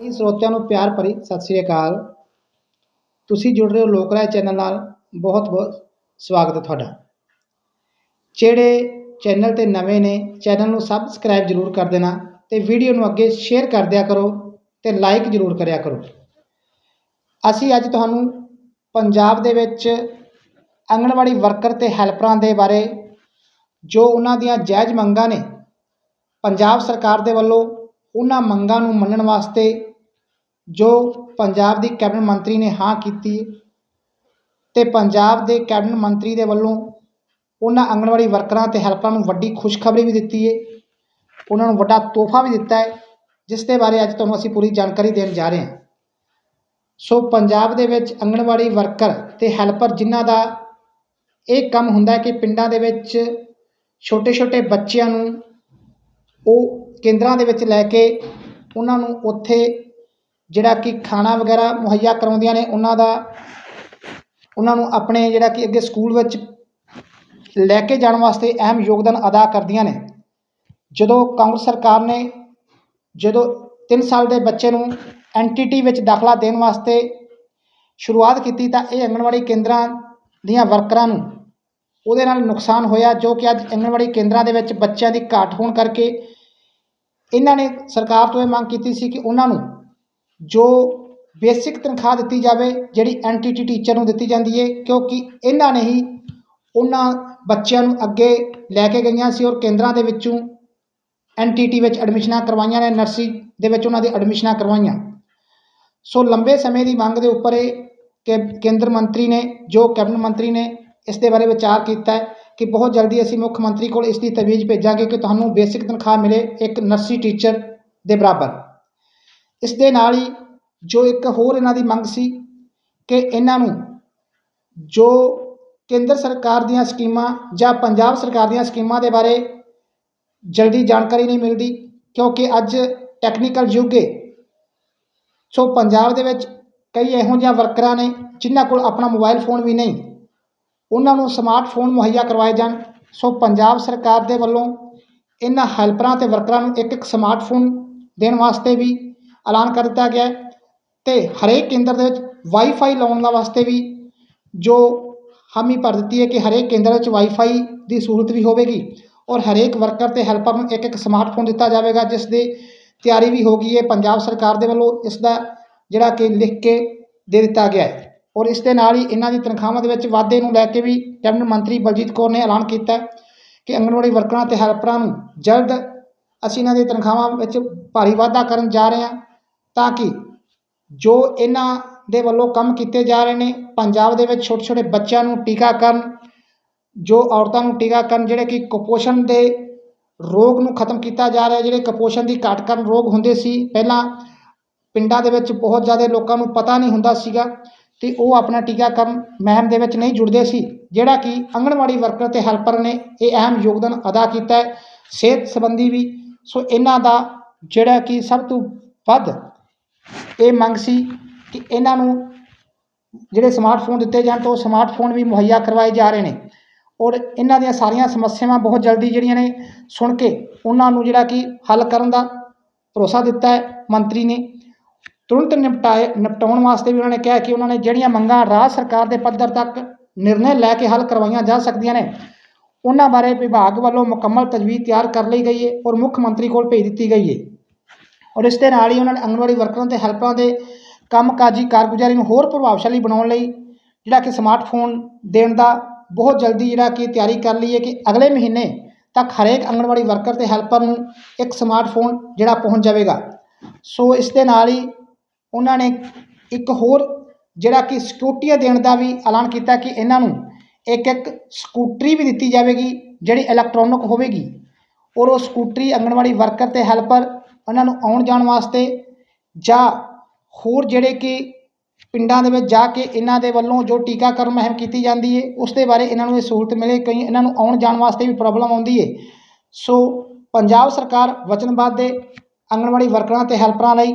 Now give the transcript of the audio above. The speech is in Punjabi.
ਕਈ ਸਰੋਤਿਆਂ ਨੂੰ ਪਿਆਰ ਭਰੀ ਸਤਿ ਸ੍ਰੀ ਅਕਾਲ। ਤੁਸੀਂ ਜੁੜ ਰਹੇ ਹੋ ਲੋਕ ਰਾਏ ਚੈਨਲ ਨਾਲ। ਬਹੁਤ ਬਹੁਤ ਸਵਾਗਤ ਹੈ ਤੁਹਾਡਾ। ਜਿਹੜੇ ਚੈਨਲ ਤੇ ਨਵੇਂ ਨੇ, ਚੈਨਲ ਨੂੰ ਸਬਸਕ੍ਰਾਈਬ ਜ਼ਰੂਰ ਕਰ ਦੇਣਾ ਤੇ ਵੀਡੀਓ ਨੂੰ ਅੱਗੇ ਸ਼ੇਅਰ ਕਰ ਦਿਆ ਕਰੋ ਤੇ ਲਾਈਕ ਜ਼ਰੂਰ ਕਰਿਆ ਕਰੋ। ਅਸੀਂ ਅੱਜ ਤੁਹਾਨੂੰ ਪੰਜਾਬ ਦੇ ਵਿੱਚ ਆਂਗਣਵਾੜੀ ਵਰਕਰ ਤੇ ਹੈਲਪਰਾਂ ਦੇ ਬਾਰੇ ਜੋ ਉਹਨਾਂ ਦੀਆਂ ਜਾਇਜ਼ ਮੰਗਾਂ ਨੇ, ਪੰਜਾਬ ਸਰਕਾਰ ਦੇ ਵੱਲੋਂ ਉਹਨਾਂ ਮੰਗਾਂ ਨੂੰ ਮੰਨਣ ਵਾਸਤੇ ਜੋ ਪੰਜਾਬ ਦੀ ਕੈਬਨਿਟ ਮੰਤਰੀ ਨੇ ਹਾਂ ਕੀਤੀ ਤੇ ਪੰਜਾਬ ਦੇ ਕੈਬਨਿਟ ਮੰਤਰੀ ਦੇ ਵੱਲੋਂ ਉਹਨਾਂ ਆਂਗਣਵਾੜੀ ਵਰਕਰਾਂ ਤੇ ਹੈਲਪਰਾਂ ਨੂੰ ਵੱਡੀ ਖੁਸ਼ਖਬਰੀ ਵੀ ਦਿੱਤੀ ਹੈ। ਉਹਨਾਂ ਨੂੰ ਵੱਡਾ ਤੋਹਫਾ ਵੀ ਦਿੱਤਾ ਹੈ, ਜਿਸ ਦੇ ਬਾਰੇ ਅੱਜ ਤੁਹਾਨੂੰ ਅਸੀਂ ਪੂਰੀ ਜਾਣਕਾਰੀ ਦੇਣ ਜਾ ਰਹੇ ਹਾਂ। ਸੋ ਪੰਜਾਬ ਦੇ ਵਿੱਚ ਆਂਗਣਵਾੜੀ ਵਰਕਰ ਤੇ ਹੈਲਪਰ ਜਿਨ੍ਹਾਂ ਦਾ ਇਹ ਕੰਮ ਹੁੰਦਾ ਹੈ ਕਿ ਪਿੰਡਾਂ ਦੇ ਵਿੱਚ ਛੋਟੇ ਛੋਟੇ ਬੱਚਿਆਂ ਨੂੰ ਉਹ ਕੇਂਦਰਾਂ ਦੇ ਵਿੱਚ ਲੈ ਕੇ ਉਹਨਾਂ ਨੂੰ ਉੱਥੇ ਜਿਹੜਾ ਕਿ ਖਾਣਾ ਵਗੈਰਾ ਮੁਹੱਈਆ ਕਰਵਾਉਂਦੀਆਂ ਨੇ, ਉਹਨਾਂ ਦਾ, ਉਹਨਾਂ ਨੂੰ ਆਪਣੇ ਜਿਹੜਾ ਕਿ ਅੱਗੇ ਸਕੂਲ ਵਿੱਚ ਲੈ ਕੇ ਜਾਣ ਵਾਸਤੇ ਅਹਿਮ ਯੋਗਦਾਨ ਅਦਾ ਕਰਦੀਆਂ ਨੇ। ਜਦੋਂ ਕਾਂਗਰਸ ਸਰਕਾਰ ਨੇ ਜਦੋਂ 3 ਸਾਲ ਦੇ ਬੱਚੇ ਨੂੰ ਐਨਟੀਟੀ ਵਿੱਚ ਦਾਖਲਾ ਦੇਣ ਵਾਸਤੇ ਸ਼ੁਰੂਆਤ ਕੀਤੀ ਤਾਂ ਇਹ ਆਂਗਣਵਾੜੀ ਕੇਂਦਰਾਂ ਦੀਆਂ ਵਰਕਰਾਂ ਨੂੰ ਉਹਦੇ ਨਾਲ ਨੁਕਸਾਨ ਹੋਇਆ, ਜੋ ਕਿ ਅੱਜ ਆਂਗਣਵਾੜੀ ਕੇਂਦਰਾਂ ਦੇ ਵਿੱਚ ਬੱਚਿਆਂ ਦੀ ਘਾਟ ਹੋਣ ਕਰਕੇ ਇਹਨਾਂ ਨੇ ਸਰਕਾਰ ਤੋਂ ਇਹ ਮੰਗ ਕੀਤੀ ਸੀ ਕਿ ਉਹਨਾਂ ਨੂੰ ਜੋ ਬੇਸਿਕ ਤਨਖਾਹ ਦਿੱਤੀ ਜਾਵੇ, ਜਿਹੜੀ ਐਨਟੀਟੀ ਟੀਚਰ ਨੂੰ ਦਿੱਤੀ ਜਾਂਦੀ ਹੈ ਕਿਉਂਕਿ ਇਹਨਾਂ ਨੇ ਹੀ ਉਹਨਾਂ ਬੱਚਿਆਂ ਨੂੰ ਅੱਗੇ ਲੈ ਕੇ ਗਈਆਂ ਸੀ ਔਰ ਕੇਂਦਰਾਂ ਦੇ ਵਿੱਚੋਂ ਐਨਟੀਟੀ ਵਿੱਚ ਐਡਮਿਸ਼ਨਾਂ ਕਰਵਾਈਆਂ ਨੇ, ਨਰਸਰੀ ਦੇ ਵਿੱਚ ਉਹਨਾਂ ਦੀ ਐਡਮਿਸ਼ਨਾਂ ਕਰਵਾਈਆਂ। ਸੋ ਲੰਬੇ ਸਮੇਂ ਦੀ ਮੰਗ ਦੇ ਉੱਪਰ ਇਹ ਕੇਂਦਰ ਮੰਤਰੀ ਨੇ, ਜੋ ਕੈਬਨਿਟ ਮੰਤਰੀ ਨੇ ਇਸ ਦੇ ਬਾਰੇ ਵਿਚਾਰ ਕੀਤਾ ਹੈ। ਕਿ ਬਹੁਤ ਜਲਦੀ ਅਸੀਂ ਮੁੱਖ ਮੰਤਰੀ ਕੋਲ ਇਸ ਦੀ ਤਵੀਜ਼ ਭੇਜਾਂਗੇ ਕਿ ਤੁਹਾਨੂੰ ਬੇਸਿਕ ਤਨਖਾਹ ਮਿਲੇ ਇੱਕ ਨਰਸਰੀ ਟੀਚਰ ਦੇ ਬਰਾਬਰ। ਇਸ ਦੇ ਨਾਲ ਹੀ ਜੋ ਇੱਕ ਹੋਰ ਇਹਨਾਂ ਦੀ ਮੰਗ ਸੀ ਕਿ ਇਹਨਾਂ ਨੂੰ ਜੋ ਕੇਂਦਰ ਸਰਕਾਰ ਦੀਆਂ ਸਕੀਮਾਂ ਜਾਂ ਪੰਜਾਬ ਸਰਕਾਰ ਦੀਆਂ ਸਕੀਮਾਂ ਦੇ ਬਾਰੇ ਜਲਦੀ ਜਾਣਕਾਰੀ ਨਹੀਂ ਮਿਲਦੀ, ਕਿਉਂਕਿ ਅੱਜ ਟੈਕਨੀਕਲ ਯੁੱਗ ਹੈ ਸੋ ਪੰਜਾਬ ਦੇ ਵਿੱਚ ਕਈ ਇਹੋ ਜਿਹੀਆਂ ਵਰਕਰਾਂ ਨੇ ਜਿਨ੍ਹਾਂ ਕੋਲ ਆਪਣਾ ਮੋਬਾਈਲ ਫੋਨ ਵੀ ਨਹੀਂ। ਉਹਨਾਂ ਨੂੰ ਸਮਾਰਟਫੋਨ ਮੁਹੱਈਆ ਕਰਵਾਏ ਜਾਣ। ਸੋ ਪੰਜਾਬ ਸਰਕਾਰ ਦੇ ਵੱਲੋਂ ਇਹਨਾਂ ਹੈਲਪਰਾਂ ਤੇ ਵਰਕਰਾਂ ਨੂੰ ਇੱਕ ਇੱਕ ਸਮਾਰਟਫੋਨ ਦੇਣ ਵਾਸਤੇ ਵੀ ਐਲਾਨ ਕਰ ਦਿੱਤਾ ਗਿਆ ਹੈ ਤੇ ਹਰੇਕ ਕੇਂਦਰ ਦੇ ਵਿੱਚ ਵਾਈਫਾਈ ਲਾਉਣ ਦਾ ਵਾਸਤੇ ਵੀ ਜੋ ਹਾਮੀ ਭਰ ਦਿੱਤੀ ਹੈ ਕਿ ਹਰੇਕ ਕੇਂਦਰ ਵਿੱਚ ਵਾਈਫਾਈ ਦੀ ਸਹੂਲਤ ਵੀ ਹੋਵੇਗੀ ਔਰ ਹਰੇਕ ਵਰਕਰ ਤੇ ਹੈਲਪਰ ਨੂੰ ਇੱਕ ਇੱਕ ਸਮਾਰਟਫੋਨ ਦਿੱਤਾ ਜਾਵੇਗਾ, ਜਿਸ ਦੀ ਤਿਆਰੀ ਵੀ ਹੋ ਗਈ ਹੈ। ਪੰਜਾਬ ਸਰਕਾਰ ਦੇ ਵੱਲੋਂ ਇਸ ਦਾ ਜਿਹੜਾ ਕਿ ਲਿਖ ਕੇ ਦੇ ਦਿੱਤਾ ਗਿਆ ਹੈ। ਔਰ ਇਸ ਦੇ ਨਾਲ ਹੀ ਇਹਨਾਂ ਦੀ ਤਨਖਾਹਾਂ ਦੇ ਵਿੱਚ ਵਾਧੇ ਨੂੰ ਲੈ ਕੇ ਵੀ ਕੈਬਨਿਟ ਮੰਤਰੀ ਬਲਜੀਤ ਕੌਰ ਨੇ ਐਲਾਨ ਕੀਤਾ ਕਿ ਅੰਗਨਵਾੜੀ ਵਰਕਰਾਂ ਤੇ ਹੈਲਪਰਾਂ ਨੂੰ ਜਲਦ ਅਸੀਂ ਇਹਨਾਂ ਦੀ ਤਨਖਾਹਾਂ ਵਿੱਚ ਭਾਰੀ ਵਾਧਾ ਕਰਨ ਜਾ ਰਹੇ ਹਾਂ ਤਾਂ ਕਿ ਜੋ ਇਹਨਾਂ ਦੇ ਵੱਲੋਂ ਕੰਮ ਕੀਤੇ ਜਾ ਰਹੇ ਨੇ, ਪੰਜਾਬ ਦੇ ਵਿੱਚ ਛੋਟੇ ਛੋਟੇ ਬੱਚਿਆਂ ਨੂੰ ਟੀਕਾਕਰਨ, ਜੋ ਔਰਤਾਂ ਨੂੰ ਟੀਕਾਕਰਨ ਜਿਹੜੇ ਕਿ ਕੁਪੋਸ਼ਣ ਦੇ ਰੋਗ ਨੂੰ ਖਤਮ ਕੀਤਾ ਜਾ ਰਿਹਾ, ਜਿਹੜੇ ਕੁਪੋਸ਼ਣ ਦੀ ਘਾਟ ਕਾਰਨ ਰੋਗ ਹੁੰਦੇ ਸੀ, ਪਹਿਲਾਂ ਪਿੰਡਾਂ ਦੇ ਵਿੱਚ ਬਹੁਤ ਜ਼ਿਆਦਾ ਲੋਕਾਂ ਨੂੰ ਪਤਾ ਨਹੀਂ ਹੁੰਦਾ ਸੀਗਾ ਤੇ ਉਹ ਆਪਣਾ ਟੀਕਾਕਰਨ ਮੁਹਿੰਮ ਦੇ ਵਿੱਚ ਨਹੀਂ ਜੁੜਦੇ ਸੀ, ਜਿਹੜਾ ਕਿ ਆਂਗਣਵਾੜੀ ਵਰਕਰ ਤੇ ਹੈਲਪਰ ਨੇ ਇਹ ਅਹਿਮ ਯੋਗਦਾਨ ਅਦਾ ਕੀਤਾ ਹੈ। ਸਿਹਤ ਸੰਬੰਧੀ ਵੀ, ਸੋ ਇਹਨਾਂ ਦਾ ਜਿਹੜਾ ਕਿ ਸਭ ਤੋਂ ਵੱਧ ਇਹ ਮੰਗ ਸੀ ਕਿ ਇਹਨਾਂ ਨੂੰ ਜਿਹੜੇ ਸਮਾਰਟਫੋਨ ਦਿੱਤੇ ਜਾਣ ਤਾਂ ਉਹ ਸਮਾਰਟਫੋਨ ਵੀ ਮੁਹੱਈਆ ਕਰਵਾਏ ਜਾ ਰਹੇ ਨੇ। ਔਰ ਇਹਨਾਂ ਦੀਆਂ ਸਾਰੀਆਂ ਸਮੱਸਿਆਵਾਂ ਬਹੁਤ ਜਲਦੀ ਜਿਹੜੀਆਂ ਨੇ ਸੁਣ ਕੇ ਉਹਨਾਂ ਨੂੰ ਜਿਹੜਾ ਕਿ ਹੱਲ ਕਰਨ ਦਾ ਭਰੋਸਾ ਦਿੱਤਾ ਹੈ। ਮੰਤਰੀ ਨੇ ਤੁਰੰਤ ਨਿਪਟਾਏ, ਨਿਪਟਾਉਣ ਵਾਸਤੇ ਵੀ ਉਹਨਾਂ ਨੇ ਕਿਹਾ ਕਿ ਉਹਨਾਂ ਨੇ ਜਿਹੜੀਆਂ ਮੰਗਾਂ ਰਾਜ ਸਰਕਾਰ ਦੇ ਪੱਧਰ ਤੱਕ ਨਿਰਣੇ ਲੈ ਕੇ ਹੱਲ ਕਰਵਾਈਆਂ ਜਾ ਸਕਦੀਆਂ ਨੇ, ਉਹਨਾਂ ਬਾਰੇ ਵਿਭਾਗ ਵੱਲੋਂ ਮੁਕੰਮਲ ਤਜਵੀਜ਼ ਤਿਆਰ ਕਰ ਲਈ ਗਈ ਹੈ ਔਰ ਮੁੱਖ ਮੰਤਰੀ ਕੋਲ ਭੇਜ ਦਿੱਤੀ ਗਈ ਹੈ ਔਰ ਇਸ ਦੇ ਨਾਲ ਹੀ ਉਹਨਾਂ ਨੇ ਅੰਗਨਵਾੜੀ ਵਰਕਰਾਂ ਤੇ ਹੈਲਪਰਾਂ ਦੇ ਕੰਮਕਾਜੀ ਕਾਰਗੁਜ਼ਾਰੀ ਨੂੰ ਹੋਰ ਪ੍ਰਭਾਵਸ਼ਾਲੀ ਬਣਾਉਣ ਲਈ ਜਿਹੜਾ ਕਿ ਸਮਾਰਟਫੋਨ ਦੇਣ ਦਾ ਬਹੁਤ ਜਲਦੀ ਜਿਹੜਾ ਕਿ ਤਿਆਰੀ ਕਰ ਲਈ ਹੈ ਕਿ ਅਗਲੇ ਮਹੀਨੇ ਤੱਕ ਹਰੇਕ ਅੰਗਨਵਾੜੀ ਵਰਕਰ ਤੇ ਹੈਲਪਰ ਨੂੰ ਇੱਕ ਸਮਾਰਟਫੋਨ ਜਿਹੜਾ ਪਹੁੰਚ ਜਾਵੇਗਾ। ਸੋ ਇਸ ਦੇ ਨਾਲ ਹੀ ਉਹਨਾਂ ਨੇ ਇੱਕ ਹੋਰ ਜਿਹੜਾ ਕਿ ਸਕੂਟੀਆਂ ਦੇਣ ਦਾ ਵੀ ਐਲਾਨ ਕੀਤਾ ਕਿ ਇਹਨਾਂ ਨੂੰ ਇੱਕ ਇੱਕ ਸਕੂਟਰੀ ਵੀ ਦਿੱਤੀ ਜਾਵੇਗੀ, ਜਿਹੜੀ ਇਲੈਕਟ੍ਰੋਨਿਕ ਹੋਵੇਗੀ। ਔਰ ਉਹ ਸਕੂਟਰੀ ਅੰਗਨਵਾੜੀ ਵਰਕਰ ਤੇ ਹੈਲਪਰ ਉਹਨਾਂ ਨੂੰ ਆਉਣ ਜਾਣ ਵਾਸਤੇ ਜਾਂ ਹੋਰ ਜਿਹੜੇ ਕਿ ਪਿੰਡਾਂ ਦੇ ਵਿੱਚ ਜਾ ਕੇ ਇਹਨਾਂ ਦੇ ਵੱਲੋਂ ਜੋ ਟੀਕਾਕਰਨ ਮੁਹਿੰਮ ਕੀਤੀ ਜਾਂਦੀ ਹੈ ਉਸ ਦੇ ਬਾਰੇ ਇਹਨਾਂ ਨੂੰ ਇਹ ਸਹੂਲਤ ਮਿਲੇ, ਕਈ ਇਹਨਾਂ ਨੂੰ ਆਉਣ ਜਾਣ ਵਾਸਤੇ ਵੀ ਪ੍ਰੋਬਲਮ ਆਉਂਦੀ ਹੈ ਸੋ ਪੰਜਾਬ ਸਰਕਾਰ ਵਚਨਬੱਧ ਦੇ ਆਂਗਣਵਾੜੀ ਵਰਕਰਾਂ ਤੇ ਹੈਲਪਰਾਂ ਲਈ